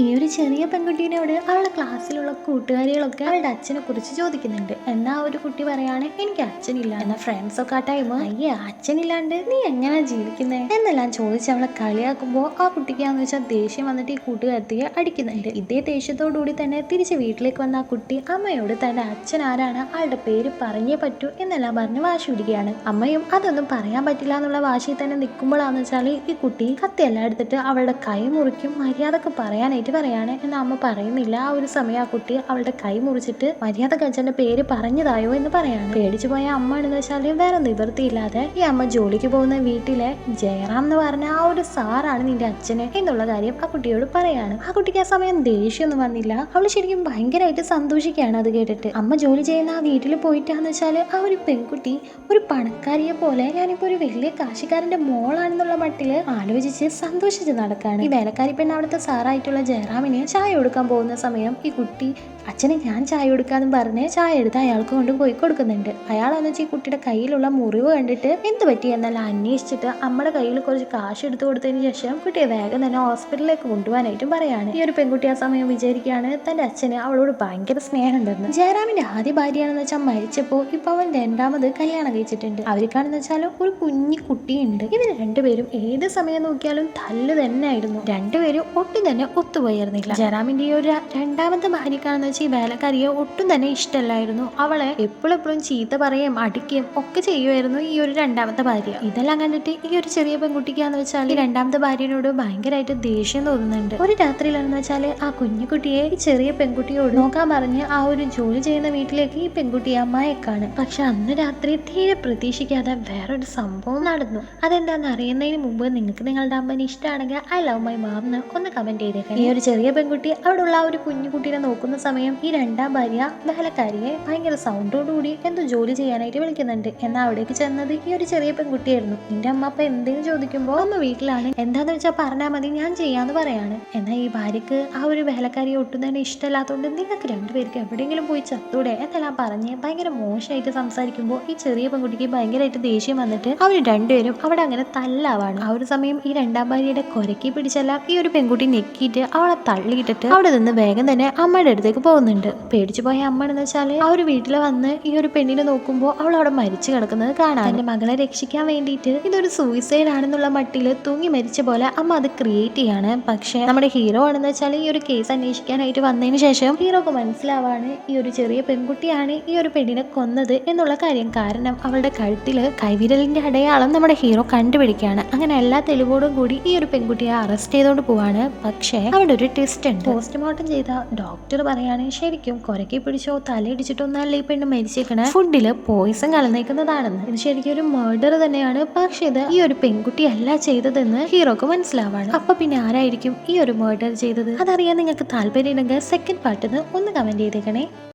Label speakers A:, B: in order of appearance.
A: ഈ ഒരു ചെറിയ പെൺകുട്ടീനോട് അവളുടെ ക്ലാസ്സിലുള്ള കൂട്ടുകാരികളൊക്കെ അവളുടെ അച്ഛനെ കുറിച്ച് ചോദിക്കുന്നുണ്ട്. എന്നാ ഒരു കുട്ടി പറയാണ് എനിക്ക് അച്ഛനില്ല. എന്നാ ഫ്രണ്ട്സ് ഒക്കെ ആ ടൈം അയ്യേ അച്ഛനില്ലാണ്ട് നീ എങ്ങനെയാ ജീവിക്കുന്നത് എന്നെല്ലാം ചോദിച്ച് അവളെ കളിയാക്കുമ്പോൾ ആ കുട്ടിക്കാന്ന് വെച്ചാൽ ദേഷ്യം വന്നിട്ട് ഈ കൂട്ടുകാരത്തിയെ അടിക്കുന്നുണ്ട്. ഇതേ ദേഷ്യത്തോടുകൂടി തന്നെ തിരിച്ച് വീട്ടിലേക്ക് വന്ന ആ കുട്ടി അമ്മയോട് തന്റെ അച്ഛൻ ആരാണ് ആളുടെ പേര് പറഞ്ഞേ പറ്റൂ എന്നെല്ലാം പറഞ്ഞ് വാശി പിടിക്കുകയാണ്. അമ്മയും അതൊന്നും പറയാൻ പറ്റില്ല എന്നുള്ള വാശി തന്നെ നിൽക്കുമ്പോഴാന്ന് വെച്ചാൽ ഈ കുട്ടി കത്തിയെല്ലാം എടുത്തിട്ട് അവളുടെ കൈ മുറിക്കും മര്യാദയ്ക്ക് പറയാനായിട്ട് പറയാണ് എന്ന് അമ്മ പറയുന്നില്ല. ആ ഒരു സമയം ആ കുട്ടി അവളുടെ കൈ മുറിച്ചിട്ട് മര്യാദ കഞ്ചന്റെ പേര് പറഞ്ഞതായോ എന്ന് പറയാണ്. പേടിച്ചു പോയ അമ്മ എന്ന് വെച്ചാൽ വേറെ നിവൃത്തിയില്ലാതെ ഈ അമ്മ ജോലിക്ക് പോകുന്ന വീട്ടിലെ ജയറാം എന്ന് പറഞ്ഞ ആ ഒരു സാറാണ് നിന്റെ അച്ഛന് എന്നുള്ള കാര്യം ആ കുട്ടിയോട് പറയാണ്. ആ കുട്ടിക്ക് ആ സമയം ദേഷ്യമൊന്നും വന്നില്ല. അവൾ ശരിക്കും ഭയങ്കരമായിട്ട് സന്തോഷിക്കുകയാണ് അത് കേട്ടിട്ട്. അമ്മ ജോലി ചെയ്യുന്ന ആ വീട്ടിൽ പോയിട്ടാന്ന് വെച്ചാൽ ആ ഒരു പെൺകുട്ടി ഒരു പണക്കാരിയെ പോലെ ഞാനിപ്പോ ഒരു വലിയ കാശിക്കാരന്റെ മോളാണെന്നുള്ള മട്ടിൽ ആലോചിച്ച് സന്തോഷിച്ച് നടക്കാണ്. ഈ വേലക്കാരി പെണ്ണ് അവിടുത്തെ സാറായിട്ടുള്ള ജയറാമിന് ചായ കൊടുക്കാൻ പോകുന്ന സമയം ഈ കുട്ടി അച്ഛനെ ഞാൻ ചായ കൊടുക്കാന്ന് പറഞ്ഞ് ചായ എടുത്ത് അയാൾക്ക് കൊണ്ട് പോയി കൊടുക്കുന്നുണ്ട്. അയാളെന്ന് വെച്ചാൽ ഈ കുട്ടിയുടെ കയ്യിലുള്ള മുറിവ് കണ്ടിട്ട് എന്ത് പറ്റി എന്നല്ല അന്വേഷിച്ചിട്ട് അമ്മയുടെ കയ്യിൽ കുറച്ച് കാശ് എടുത്തു കൊടുത്തതിന് ശേഷം കുട്ടിയെ വേഗം തന്നെ ഹോസ്പിറ്റലിലേക്ക് കൊണ്ടുപോകാനായിട്ടും പറയാണ്. ഈ ഒരു പെൺകുട്ടി ആ സമയം വിചാരിക്കുകയാണ് തന്റെ അച്ഛന് അവളോട് ഭയങ്കര സ്നേഹമുണ്ടെന്ന്. ജയറാമിന്റെ ആദ്യ ഭാര്യയാണെന്ന് വെച്ചാൽ മരിച്ചപ്പോൾ ഇപ്പൊ അവൻ രണ്ടാമത് കല്യാണം കഴിച്ചിട്ടുണ്ട്. അവർക്കാണെന്ന് വെച്ചാൽ ഒരു കുഞ്ഞു കുട്ടിയുണ്ട്. ഇവർ രണ്ടുപേരും ഏത് സമയം നോക്കിയാലും തല്ല് തന്നെ ആയിരുന്നു രണ്ടുപേരും ഒട്ടും തന്നെ ഒത്തുപോയിരുന്നില്ല ജറാമിന്റെ ഈ ഒരു രണ്ടാമത്തെ ഭാര്യക്കാണെന്ന് വെച്ചാൽ ഈ വേലക്കാരിയെ ഒട്ടും തന്നെ ഇഷ്ടമല്ലായിരുന്നു. അവളെ എപ്പോഴെപ്പോഴും ചീത്ത പറയുകയും അടിക്കുകയും ഒക്കെ ചെയ്യുമായിരുന്നു ഈ ഒരു രണ്ടാമത്തെ ഭാര്യ. ഇതെല്ലാം കണ്ടിട്ട് ഈ ഒരു ചെറിയ പെൺകുട്ടിക്കാന്ന് വെച്ചാൽ ഈ രണ്ടാമത്തെ ഭാര്യനോട് ഭയങ്കരമായിട്ട് ദേഷ്യം തോന്നുന്നുണ്ട്. ഒരു രാത്രിയിലാണെന്ന് വെച്ചാൽ ആ കുഞ്ഞുകുട്ടിയെ ഈ ചെറിയ പെൺകുട്ടിയോട് നോക്കാൻ പറഞ്ഞ് ആ ഒരു ജോലി ചെയ്യുന്ന വീട്ടിലേക്ക് ഈ പെൺകുട്ടി അമ്മായേക്കാണ്. പക്ഷെ അന്ന് രാത്രി തീരെ പ്രതീക്ഷിക്കാതെ വേറൊരു സംഭവം നടന്നു. അതെന്താന്ന് അറിയുന്നതിന് മുമ്പ് നിങ്ങൾക്ക് നിങ്ങളുടെ അമ്മനെ ഇഷ്ടമാണെങ്കിൽ ഐ ലവ് മൈ മാം എന്ന് ഒന്ന് കമന്റ് ചെയ്തേക്കാം ഒരു ചെറിയ പെൺകുട്ടി അവിടെ ഉള്ള ഒരു കുഞ്ഞു കുട്ടീനെ നോക്കുന്ന സമയം ഈ രണ്ടാം ഭാര്യ ബഹലക്കാരിയെ ഭയങ്കര സൗണ്ടോടുകൂടി എന്തോ ജോലി ചെയ്യാനായിട്ട് വിളിക്കുന്നുണ്ട്. എന്നാൽ അവിടേക്ക് ചെന്നത് ഈ ഒരു ചെറിയ പെൺകുട്ടിയായിരുന്നു. നിന്റെ അമ്മ അപ്പൊ എന്തെങ്കിലും ചോദിക്കുമ്പോൾ അമ്മ വീട്ടിലാണ്. എന്താന്ന് വെച്ചാൽ പറഞ്ഞാൽ മതി ഞാൻ ചെയ്യാന്ന് പറയാണ്. എന്നാൽ ഈ ഭാര്യക്ക് ആ ഒരു ബഹലക്കാരിയെ ഒട്ടും തന്നെ ഇഷ്ടമല്ലാത്തതുകൊണ്ട് നിങ്ങൾക്ക് രണ്ടുപേർക്ക് എവിടെയെങ്കിലും പോയി ചത്തൂടെ എന്നെല്ലാം പറഞ്ഞ് ഭയങ്കര മോശമായിട്ട് സംസാരിക്കുമ്പോൾ ഈ ചെറിയ പെൺകുട്ടിക്ക് ഭയങ്കരമായിട്ട് ദേഷ്യം വന്നിട്ട് അവർ രണ്ടുപേരും അവിടെ അങ്ങനെ തല്ലാവാണ്. ആ ഒരു സമയം ഈ രണ്ടാം ഭാര്യയുടെ കൊരക്കി പിടിച്ചെല്ലാം ഈ ഒരു പെൺകുട്ടി ഞെക്കിയിട്ട് അവളെ തള്ളിയിട്ടിട്ട് അവിടെ നിന്ന് വേഗം തന്നെ അമ്മയുടെ അടുത്തേക്ക് പോകുന്നുണ്ട്. പേടിച്ചു പോയ അമ്മ എന്ന് വെച്ചാൽ ആ ഒരു വീട്ടിൽ വന്ന് ഈ ഒരു പെണ്ണിനെ നോക്കുമ്പോൾ അവൾ അവിടെ മരിച്ചു കിടക്കുന്നത് കാണാം എന്റെ മകളെ രക്ഷിക്കാൻ വേണ്ടിയിട്ട് ഇതൊരു സൂയിസൈഡ് ആണെന്നുള്ള മട്ടിൽ തൂങ്ങി മരിച്ച പോലെ അമ്മ അത് ക്രിയേറ്റ് ചെയ്യാണ്. പക്ഷെ നമ്മുടെ ഹീറോ ആണെന്ന് വെച്ചാൽ ഈ ഒരു കേസ് അന്വേഷിക്കാനായിട്ട് വന്നതിന് ശേഷം ഹീറോക്ക് മനസ്സിലാവാണ് ഈ ഒരു ചെറിയ പെൺകുട്ടിയാണ് ഈ ഒരു പെണ്ണിനെ കൊന്നത് എന്നുള്ള കാര്യം. കാരണം അവളുടെ കഴുത്തിൽ കൈവിരലിന്റെ അടയാളം നമ്മുടെ ഹീറോ കണ്ടുപിടിക്കുകയാണ്. അങ്ങനെ എല്ലാ തെളിവോടും കൂടി ഈ ഒരു പെൺകുട്ടിയെ അറസ്റ്റ് ചെയ്തുകൊണ്ട് പോവാണ്. പക്ഷേ അവിടെ ഒരു ടെസ്റ്റ് ഉണ്ട്. പോസ്റ്റ്മോർട്ടം ചെയ്ത ഡോക്ടർ പറയാണ് ശരിക്കും കൊരക്കി പിടിച്ചോ തലയിടിച്ചിട്ടൊന്നല്ല ഈ പെണ്ണ് മരിച്ചേക്കണ. ഫുഡിൽ പോയിസൺ കലർന്നേക്കുന്നതാണെന്ന് ഇത് ശരിക്കും ഒരു മർഡർ തന്നെയാണ്. പക്ഷെ ഇത് ഈ ഒരു പെൺകുട്ടി അല്ല ചെയ്തതെന്ന് ഹീറോക്ക് മനസ്സിലാവാണ്. അപ്പൊ പിന്നെ ആരായിരിക്കും ഈ ഒരു മർഡർ ചെയ്തത്? അതറിയാൻ നിങ്ങൾക്ക് താല്പര്യം ഉണ്ടെങ്കിൽ സെക്കൻഡ് പാർട്ടിന്ന് ഒന്ന് കമന്റ് ചെയ്തേക്കണേ.